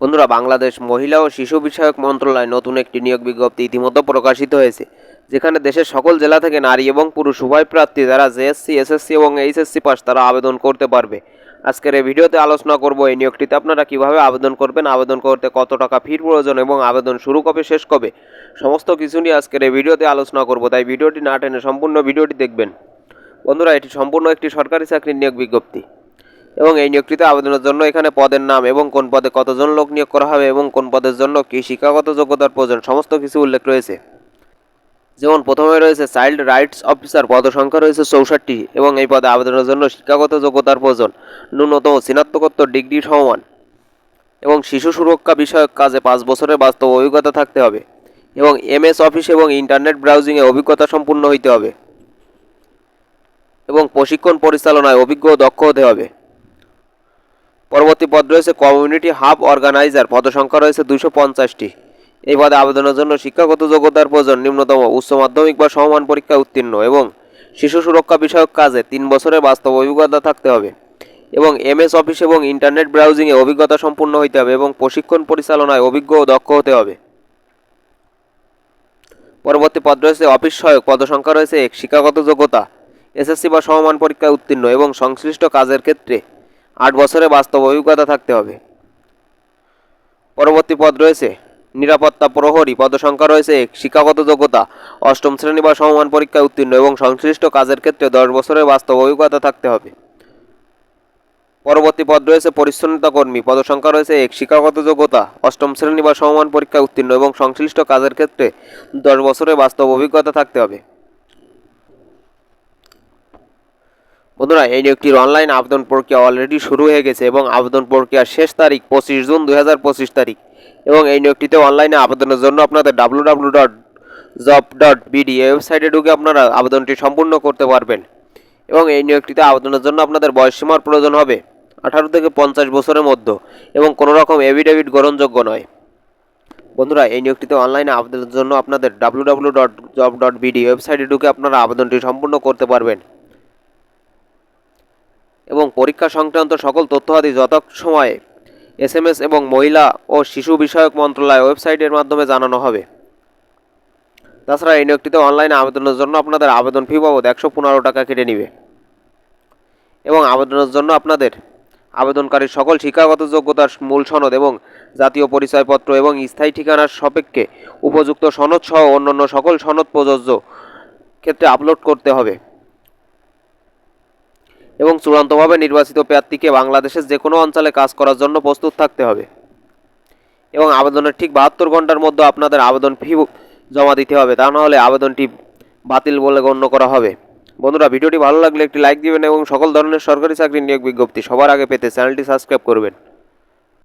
বন্ধুরা, বাংলাদেশ মহিলা ও শিশু বিষয়ক মন্ত্রণালয় নতুন একটি নিয়োগ বিজ্ঞপ্তি ইতিমধ্যে প্রকাশিত হয়েছে, যেখানে দেশের সকল জেলা থেকে নারী এবং পুরুষ উভয় প্রার্থী যারা জেএসসি, এসএসসি এবং এইচএসসি পাস তারা আবেদন করতে পারবে। আজকের এই ভিডিওতে আলোচনা করব এই নিয়োগটিতে আপনারা কীভাবে আবেদন করবেন, আবেদন করতে কত টাকা ফির প্রয়োজন এবং আবেদন শুরু কবে, শেষ কবে, সমস্ত কিছু নিয়ে আজকের এই ভিডিওতে আলোচনা করব, তাই ভিডিওটি না টেনে সম্পূর্ণ ভিডিওটি দেখবেন। বন্ধুরা, এটি সম্পূর্ণ একটি সরকারি চাকরির নিয়োগ বিজ্ঞপ্তি। এবং এই নিয়োগটিতে আবেদনের জন্য এখানে পদের নাম এবং কোন পদে কতজন লোক নিয়োগ করা হবে এবং কোন পদের জন্য কী শিক্ষাগত যোগ্যতার প্রয়োজন, সমস্ত কিছু উল্লেখ রয়েছে। যেমন প্রথমে রয়েছে চাইল্ড রাইটস অফিসার পদ সংখ্যা রয়েছে চৌষট্টি এবং এই পদে আবেদনের জন্য শিক্ষাগত যোগ্যতার প্রয়োজন, ন্যূনতম স্নাতকোত্তর ডিগ্রি সমমান এবং শিশু সুরক্ষা বিষয়ক কাজে পাঁচ বছরের বাস্তব অভিজ্ঞতা থাকতে হবে এবং এমএস অফিস এবং ইন্টারনেট ব্রাউজিংয়ে অভিজ্ঞতা সম্পূর্ণ হইতে হবে এবং প্রশিক্ষণ পরিচালনায় অভিজ্ঞ দক্ষ হতে হবে। পরবর্তী পদ রয়েছে কমিউনিটি হাব অর্গানাইজার পদসংখ্যা রয়েছে দুশো পঞ্চাশটি। এই পদে আবেদনের জন্য শিক্ষাগত যোগ্যতার প্রয়োজন নিম্নতম উচ্চ মাধ্যমিক বা সমমান পরীক্ষায় উত্তীর্ণ এবং শিশু সুরক্ষা বিষয়ক কাজে তিন বছরের বাস্তব অভিজ্ঞতা থাকতে হবে এবং এমএস অফিস এবং ইন্টারনেট ব্রাউজিংয়ে অভিজ্ঞতা সম্পূর্ণ হইতে হবে এবং প্রশিক্ষণ পরিচালনায় অভিজ্ঞ ও দক্ষ হতে হবে। পরবর্তী পদ রয়েছে অফিস সহায়ক, পদসংখ্যা রয়েছে এক, শিক্ষাগত যোগ্যতা, এসএসসি বা সমমান পরীক্ষায় উত্তীর্ণ এবং সংশ্লিষ্ট কাজের ক্ষেত্রে আট বছরে বাস্তব অভিজ্ঞতা থাকতে হবে। পরবর্তী পদ রয়েছে, নিরাপত্তা প্রহরী। পদসংখ্যা রয়েছে এক, শিক্ষাগত যোগ্যতা। অষ্টম শ্রেণি বা সমমান পরীক্ষায় উত্তীর্ণ এবং সংশ্লিষ্ট কাজের ক্ষেত্রে দশ বছরের বাস্তব অভিজ্ঞতা থাকতে হবে। পরবর্তী পদ রয়েছে, পরিচ্ছন্নতা কর্মী। পদসংখ্যা রয়েছে এক, শিক্ষাগত যোগ্যতা। অষ্টম শ্রেণি বা সমমান পরীক্ষায় উত্তীর্ণ এবং সংশ্লিষ্ট কাজের ক্ষেত্রে দশ বছরের বাস্তব অভিজ্ঞতা থাকতে হবে। বন্ধুরা, এই নিয়োগটির অনলাইন আবেদন প্রক্রিয়া অলরেডি শুরু হয়ে গেছে এবং আবেদন প্রক্রিয়ার শেষ তারিখ পঁচিশ জুন দুই হাজার পঁচিশ তারিখ এবং এই নিয়োগটিতে অনলাইনে আবেদনের জন্য আপনাদের W W dot job dot BD ওয়েবসাইটে ঢুকে আপনারা আবেদনটি সম্পূর্ণ করতে পারবেন এবং এই নিয়োগটিতে আবেদনের জন্য আপনাদের বয়সসীমার প্রয়োজন হবে আঠারো থেকে পঞ্চাশ বছরের মধ্যে এবং কোনো রকম এভিডেভিট গ্রহণযোগ্য নয়। বন্ধুরা, এই নিয়োগটিতে অনলাইনে আবেদনের জন্য আপনাদের W W dot job dot BD ওয়েবসাইটে ঢুকে আপনারা আবেদনটি সম্পূর্ণ করতে পারবেন। পরীক্ষা সংক্রান্ত সকল তথ্যাদি যথাসময়ে এস এম এস এবং মহিলা ও শিশু বিষয়ক মন্ত্রণালয় ওয়েবসাইটের মাধ্যমে জানানো হবে। তাছাড়া এই নিয়োগটিতে অনলাইনে আবেদনের জন্য আপনাদের আবেদন ফি বাবদ একশো পনেরো টাকা কেটে নিবে। এবং আবেদনের জন্য আপনাদের আবেদনকারীর সকল শিক্ষাগত যোগ্যতার মূল সনদ এবং জাতীয় পরিচয়পত্র এবং স্থায়ী ঠিকানার সাপেক্ষে উপযুক্ত সনদ সহ অন্যান্য সকল সনদ প্রযোজ্য ক্ষেত্রে আপলোড করতে হবে। এবং চূড়ান্তভাবে নির্বাচিত প্রার্থীকে বাংলাদেশের যে কোনো অঞ্চলে কাজ করার জন্য প্রস্তুত থাকতে হবে। এবং আবেদনের ঠিক বাহাত্তর ঘণ্টার মধ্যে আপনাদের আবেদন ফি জমা দিতে হবে। তা নাহলে আবেদনটি বাতিল বলে গণ্য করা হবে। বন্ধুরা, ভিডিওটি ভালো লাগলে একটি লাইক দিবেন এবং সকল ধরনের সরকারি চাকরি নিয়োগ বিজ্ঞপ্তি সবার আগে পেতে চ্যানেলটি সাবস্ক্রাইব করবেন।